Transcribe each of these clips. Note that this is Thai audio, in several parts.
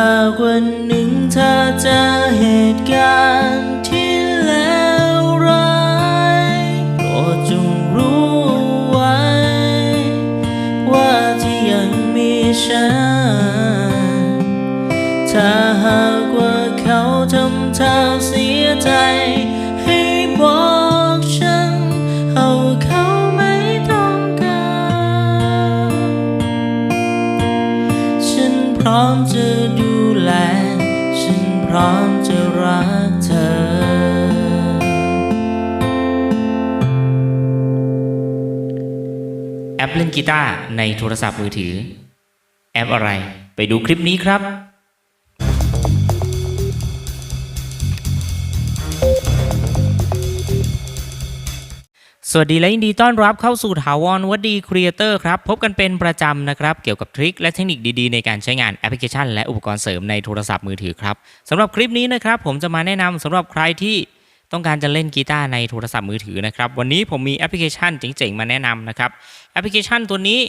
หากวันหนึ่งเธอเจอเหตุการณ์ที่เลวร้ายโปรดจงรู้ไว้ ว่าที่ยังมีฉัน ถ้าหากว่าเขาทำเธอเสียใจ รักเธอแอปเล่นกีตาร์ในโทรศัพท์มือถือ แอปอะไรไปดูคลิปนี้ครับ วัสดีและยินดีต้อนรับเข้าสู่ถาวรวัดดีครีเอเตอร์ครับ พบกันเป็นประจำนะครับ เกี่ยวกับทริคและเทคนิคดีๆ ในการใช้งานแอปพลิเคชัน และอุปกรณ์เสริมในโทรศัพท์มือถือครับสำหรับคลิปนี้นะครับ ผมจะมาแนะนำสำหรับใครที่ต้องการจะเล่นกีตาร์ในโทรศัพท์มือถือนะครับ วันนี้ผมมีแอปพลิเคชันเจ๋งๆ มาแนะนำนะครับแอปพลิเคชันตัวนี้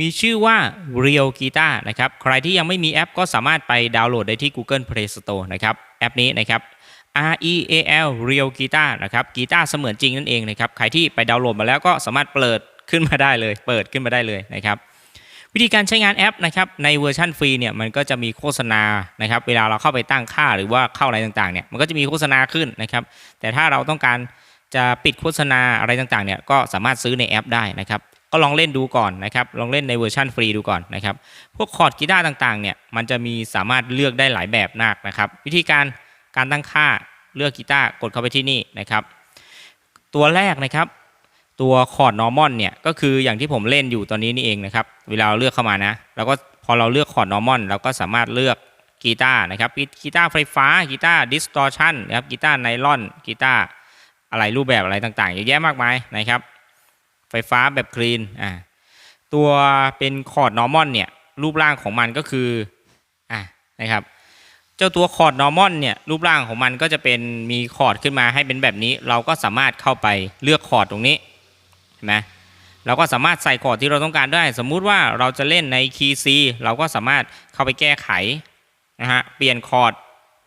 มีชื่อว่า Real Guitar นะครับใครที่ยังไม่มีแอปก็สามารถไปดาวน์โหลดได้ที่ Google Play Store นะครับแอปนี้นะครับ R E A L Real Guitar นะครับกีตาร์เสมือนจริงนั่นเองนะครับใครที่ไปดาวน์โหลดมาแล้วก็สามารถเปิดขึ้นมาได้เลย เปิดขึ้นมาได้เลยนะครับวิธีการใช้งานแอปนะครับในเวอร์ชันฟรีเนี่ยมันก็จะมีโฆษณานะครับเวลาเราเข้าไปตั้งค่าหรือว่าเข้าอะไรต่างๆเนี่ยมันก็จะมีโฆษณาขึ้นนะครับแต่ถ้าเราต้องการจะปิดโฆษณาอะไรต่างๆเนี่ยก็สามารถซื้อในแอปได้นะครับก็ลองเล่นดูก่อนนะครับลองเล่นในเวอร์ชันฟรีดูก่อนนะครับพวกคอร์ดกีตาร์ต่างๆเนี่ยมันจะมีสามารถเลือกได้หลายแบบมากนะครับวิธีการ การตั้งค่าเลือกกีตาร์กดเข้าไปที่นี่นะครับ ตัวแรกนะครับตัวคอร์ดนอร์มอนเนี่ยก็คืออย่างที่ผมเล่นอยู่ตอนนี้นี่เองนะครับเวลาเราเลือกเข้ามานะแล้วก็พอเราเลือกคอร์ดนอร์มอนเราก็สามารถเลือกกีตาร์นะครับกีตาร์ไฟฟ้ากีตาร์ดิสตอร์ชันนะครับกีตาร์ไนลอนกีตาร์อะไรรูปแบบอะไรต่างๆเยอะแยะมากมายนะครับ ไฟฟ้าแบบคลีนอ่าตัวเป็นคอร์ดนอร์มอนเนี่ยรูปร่างของมันก็คืออ่านะครับ เจ้าตัวคอร์ดนอร์มอนเนี่ยรูปร่างของมันก็จะเป็นมีคอร์ดขึ้นมาให้เป็นแบบนี้ เราก็สามารถเข้าไปเลือกคอร์ดตรงนี้เห็นไหมเราก็สามารถใส่คอร์ดที่เราต้องการได้ สมมุติว่าเราจะเล่นในคีย์ C เราก็สามารถเข้าไปแก้ไขนะฮะเปลี่ยนคอร์ด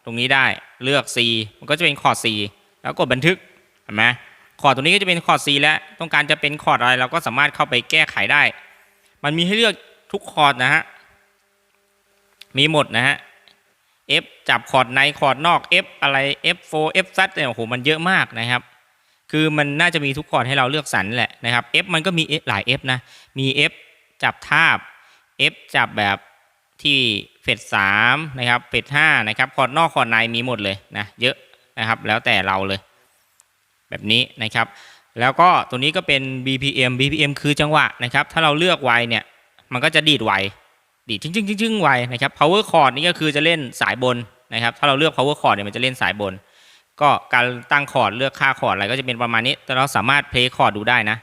ตรงนี้ได้เลือก C มันก็จะเป็นคอร์ด C แล้วกดบันทึกเห็นไหมคอร์ดตรงนี้ก็จะเป็นคอร์ด C แล้วต้องการจะเป็นคอร์ดอะไรเราก็สามารถเข้าไปแก้ไขได้ มันมีให้เลือกทุกคอร์ดนะฮะมีหมดนะฮะ F จับคอร์ดในคอร์ดนอก F อะไร F4 F ซัดเนี่ยโอ้โหมันเยอะมากนะครับ คือมันน่าจะมีทุกคอร์ดให้เราเลือกสรรแหละนะครับ F มันก็มี F หลาย F นะมี F จับทาบ F จับแบบที่เฟดสามนะครับเฟดห้านะครับคอร์ดนอกคอร์ดในมีหมดเลยนะเยอะนะครับแล้วแต่เราเลย แบบนี้นะครับ แล้วก็ตัวนี้ก็เป็น BPM BPM คือจังหวะนะครับ ถ้าเราเลือกไวเนี่ยมันก็จะดีดไว ดีดจึ้งๆๆๆไวนะครับ power chord นี่ก็คือจะเล่นสายบนนะครับ ถ้าเราเลือก power chord เนี่ยมันจะเล่นสายบน ก็การตั้งคอร์ดเลือกค่าคอร์ดอะไรก็จะเป็นประมาณนี้ แต่เราสามารถ play คอร์ดดูได้นะ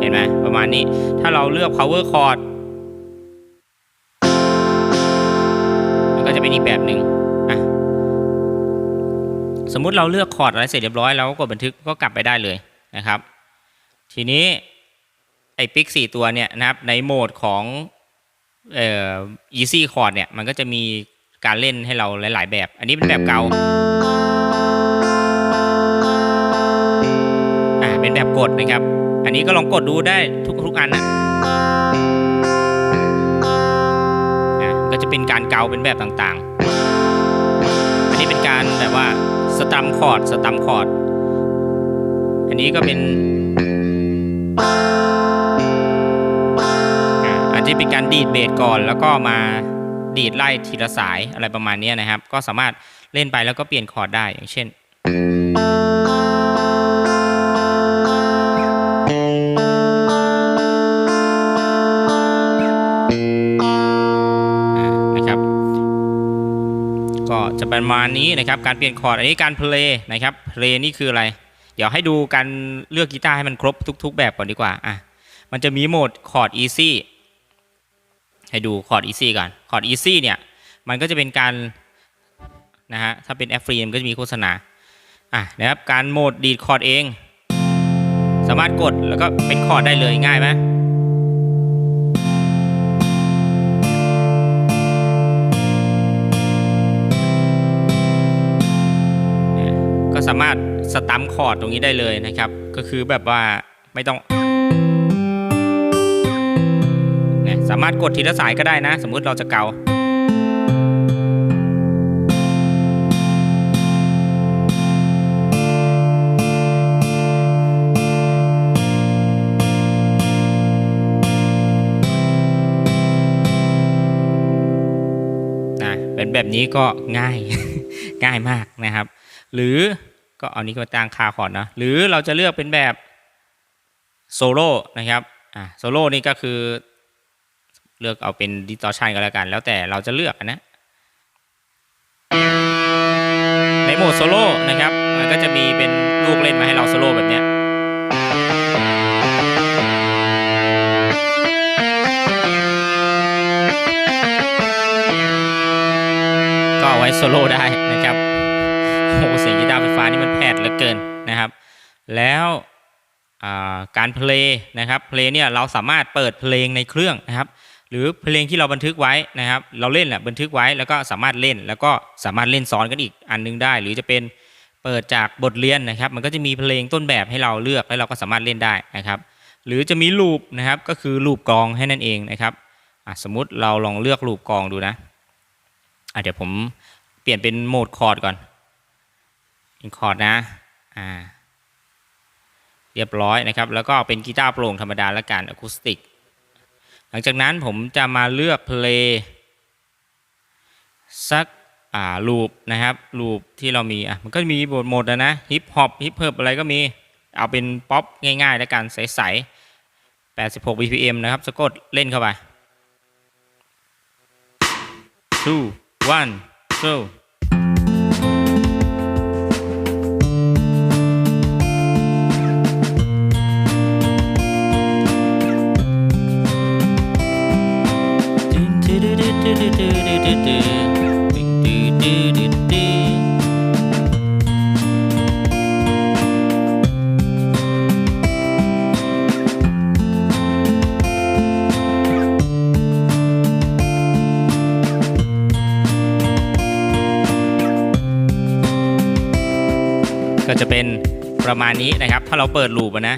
เห็นไหมประมาณนี้ ถ้าเราเลือก power chord มันก็จะเป็นอีกแบบหนึ่งอะสมมุติเราเลือกคอร์ดอะไรเสร็จเรียบร้อยเราก็กดบันทึกก็กลับไปได้เลยนะครับ ทีนี้ ไอ้ปิกสี่ตัวเนี่ยนะครับในโหมดของเอ่อ easy chord เนี่ยมันก็จะมีการเล่นให้เราหลาย ๆ แบบ อันนี้เป็นแบบเกาอ่าเป็นแบบกดนะครับ อันนี้ก็ลองกดดูได้ทุกทุกอันนะอะก็จะเป็นการเกาเป็นแบบต่างๆ อันนี้เป็นการแบบว่าสตัมคอร์ดสตัมคอร์ด อันนี้ก็เป็น จะเป็นการดีดเบสก่อน แล้วก็มาดีดไล่ทีละสายอะไรประมาณนี้นะครับ ก็สามารถเล่นไปแล้วก็เปลี่ยนคอร์ดได้อย่างเช่นนะครับก็จะประมาณนี้นะครับการเปลี่ยนคอร์ดอันนี้การเพลย์นะครับเพลย์นี่คืออะไร เดี๋ยวให้ดูการเลือกกีตาร์ให้มันครบทุก ๆ แบบก่อนดีกว่าอะมันจะมีโหมดคอร์ด easy ให้ ให้ดูคอร์ดอีซี่ก่อนคอร์ดอีซี่เนี่ยมันก็จะเป็นการนะฮะถ้าเป็นแอปฟรีมก็จะมีโฆษณาอะนะครับการโหมดดีดคอร์ดเอง สามารถกดแล้วก็เป็นคอร์ดได้เลยง่ายไหมก็สามารถสตัมคอร์ดตรงนี้ได้เลยนะครับ ก็คือแบบว่าไม่ต้อง สามารถกดทีละสายก็ได้นะ สมมุติเราจะเกานะเป็นแบบนี้ก็ง่ายง่ายมากนะครับ หรือก็เอานี้ก็ตั้งคาคอร์ดนะหรือเราจะเลือกเป็นแบบโซโล่นะครับอ่าโซโล่นี่ก็คือ เลือกเอาเป็นดิ s อชันก็แล้วกัน แล้วแต่เราจะเลือกนะ ในโหมดโซโล่นะครับ มันก็จะมีเป็นลูกเล่นมาให้เราโซโล่แบบเนี้ยก็เอาไว้โซโล่ได้นะครับโอ้เสียงกีตาร์ไฟฟ้านี่มันแผดเหลือเกินนะครับ แล้วการเพลย์นะครับเพลย์เนี่ยเราสามารถเปิดเพลงในเครื่องนะครับ หรือเพลงที่เราบันทึกไว้นะครับ เราเล่นแหละบันทึกไว้แล้วก็สามารถเล่นแล้วก็สามารถเล่นซ้อนกันอีกอันนึงได้ หรือจะเป็นเปิดจากบทเรียนนะครับ มันก็จะมีเพลงต้นแบบให้เราเลือกแล้วเราก็สามารถเล่นได้นะครับ หรือจะมีลูปนะครับก็คือลูปกองให้นั่นเองนะครับสมมุติเราลองเลือกลูปกองดูนะะเดี๋ยวผมเปลี่ยนเป็นโหมดคอร์ดก่อนเป็นคอร์ดนะอ่าเรียบร้อยนะครับ แล้วก็เป็นกีตาร์โปร่งธรรมดาและกันอะคูสติก หลังจากนั้นผมจะมาเลือกเพลงสักอ่าลูปนะครับลูปที่เรามีอะมันก็มีบทหมดนะนะฮิปฮอปฮิปเฮิบอะไรก็มี เอาเป็นป๊อปง่ายๆ แล้วกันใสๆ86 BPM นะครับสะกดเล่นเข้าไป two one two จะเป็นประมาณนี้นะครับ ถ้าเราเปิดลูปนะ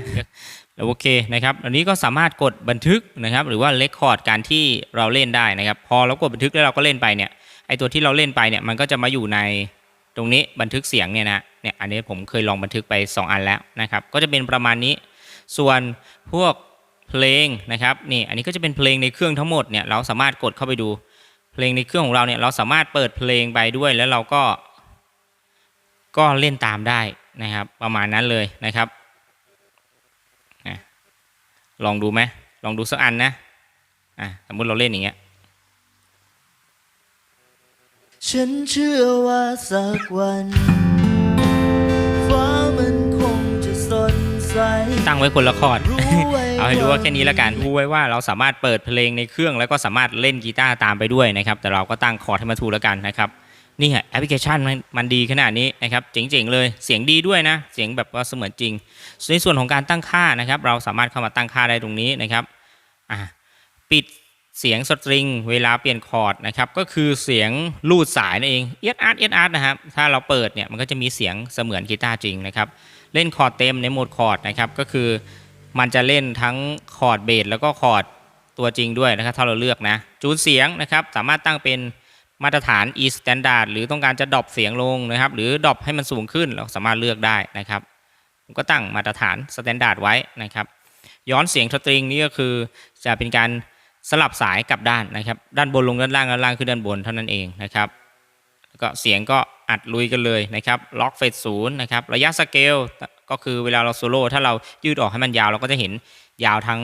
แล้วโอเคนะครับอันนี้ก็สามารถกดบันทึกนะครับ หรือว่าเลคคอร์ดการที่เราเล่นได้นะครับ พอเรากดบันทึกแล้วเราก็เล่นไปเนี่ยไอตัวที่เราเล่นไปเนี่ยมันก็จะมาอยู่ในตรงนี้บันทึกเสียงเนี่ยนะเนี่ยอันนี้ผมเคยลองบันทึกไป 2 อันแล้วนะครับ ก็จะเป็นประมาณนี้ ส่วนพวกเพลงนะครับนี่อันนี้ก็จะเป็นเพลงในเครื่องทั้งหมดเนี่ยเราสามารถกดเข้าไปดู เพลงในเครื่องของเราเนี่ยเราสามารถเปิดเพลงไปด้วยแล้วเราก็ ก็เล่นตามได้ นะครับ ประมาณนั้นเลยนะครับอะลองดูไหมลองดูสักอันนะอะสมมติเราเล่นอย่างเงี้ยฉันเชื่อว่าสักวันฟ้ามันคงจะสดใสตั้งไว้คนละคอร์ดรู้ไว้เอาให้รู้ว่าแค่นี้แล้วกันรู้ไว้ว่าเราสามารถเปิดเพลงในเครื่อง แล้วก็สามารถเล่นกีตาร์ตามไปด้วยนะครับ แต่เราก็ตั้งคอร์ดให้มันถูกแล้วกันนะครับ นี่ฮะแอปพลิเคชันมันมันดีขนาดนี้นะครับเจ๋งๆเลยเสียงดีด้วยนะ เสียงแบบว่าเสมือนจริงในส่วนของการตั้งค่านะครับ เราสามารถเข้ามาตั้งค่าได้ตรงนี้นะครับอะปิดเสียงสตริงเวลาเปลี่ยนคอร์ดนะครับก็คือเสียงลูดสายนั่นเองเอียดอาร์ตเอียดอาร์ตนะครับถ้าเราเปิดเนี่ยมันก็จะมีเสียงเสมือนกีตาร์จริงนะครับเล่นคอร์ดเต็มในโหมดคอร์ดนะครับก็คือมันจะเล่นทั้งคอร์ดเบสแล้วก็คอร์ดตัวจริงด้วยนะครับถ้าเราเลือกนะจูนเสียงนะครับสามารถตั้งเป็น มาตรฐาน e standard หรือต้องการจะดรอปเสียงลงนะครับ หรือดรอปให้มันสูงขึ้นเราสามารถเลือกได้นะครับผมก็ตั้งมาตรฐาน standard ไว้นะครับ ย้อนเสียงสตริงนี่ก็คือจะเป็นการสลับสายกลับด้านนะครับ ด้านบนลงด้านล่างด้านล่างคือด้านบนเท่านั้นเองนะครับแล้วก็เสียงก็อัดลุยกันเลยนะครับ ล็อกเฟสศูนย์นะครับ ระยะสเกลก็คือเวลาเราโซโล่ถ้าเรายืดออกให้มันยาวเราก็จะเห็นยาวทั้ง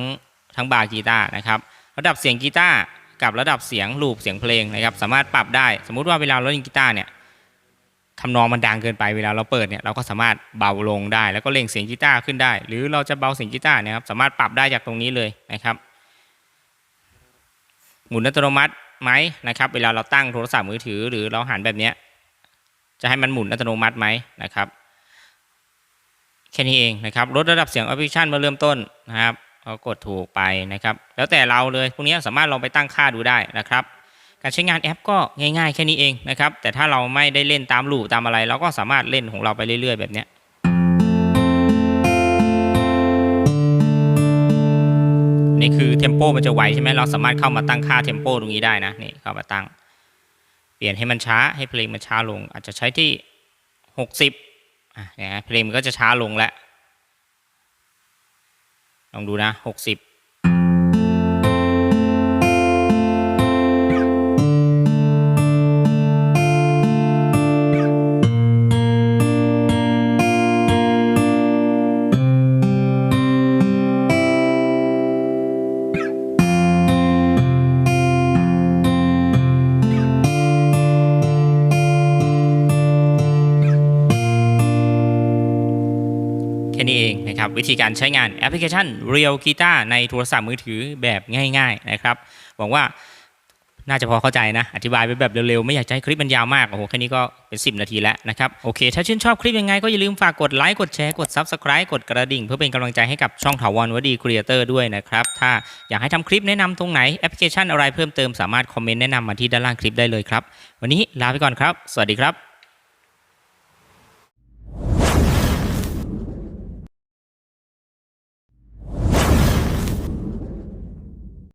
ทั้งบาร์กีตาร์นะครับ ระดับเสียงกีตาร์ กับระดับเสียงลูปเสียงเพลงนะครับสามารถปรับได้ สมมุติว่าเวลาเราเล่นกีตาร์เนี่ยทำนองมันดังเกินไปเวลาเราเปิดเนี่ยเราก็สามารถเบาลงได้ แล้วก็เล่งเสียงกีตาร์ขึ้นได้ หรือเราจะเบาเสียงกีตาร์เนะครับสามารถปรับได้จากตรงนี้เลยนะครับหมุนอัตโนมัติไหมนะครับ เวลาเราตั้งโทรศัพท์มือถือ หรือเราหันแบบนี้จะให้มันหมุนอัตโนมัติไหมนะครับแค่นี้เองนะครับลดระดับเสียงออปชั่นมื่อเริ่มต้นนะครับ ก็กดถูกไปนะครับ แล้วแต่เราเลยพวกนี้สามารถลองไปตั้งค่าดูได้นะครับ การใช้งานแอปก็ง่ายๆ แค่นี้เองนะครับ แต่ถ้าเราไม่ได้เล่นตามลูปตามอะไร เราก็สามารถเล่นของเราไปเรื่อยๆ แบบนี้นี่คือเทมโปมันจะไวใช่ไหมเราสามารถเข้ามาตั้งค่าเทมโปตรงนี้ได้นะนี่เข้ามาตั้ง เปลี่ยนให้มันช้าให้เพลงมันช้าลง อาจจะใช้ที่ 60อะเนี่ยนะเพลงมันก็จะช้าลงแล้ว ลองดูนะหกสิบับวิธีการใช้งานแอปพลิเคชัน Real Guitar ในโทรศัพท์มือถือแบบง่าย ๆนะครับหวังว่าน่าจะพอเข้าใจนะ อธิบายไปแบบเร็วๆ ไม่อยากจะให้คลิปมันยาวมาก โอ้โห แค่นี้ก็เป็น 10 นาทีแล้วนะครับ โอเค ถ้าชื่นชอบคลิปยังไงก็อย่าลืมฝากกดไลค์ กดแชร์ กด Subscribe กดกระดิ่ง เพื่อเป็นกำลังใจให้กับช่องถาวรวดีครีเอเตอร์ด้วยนะครับ ถ้าอยากให้ทำคลิปแนะนำตรงไหน แอปพลิเคชันอะไรเพิ่มเติมสามารถคอมเมนต์แนะนำมาที่ด้านล่างคลิปได้เลยครับ วันนี้ลาไปก่อนครับ สวัสดีครับ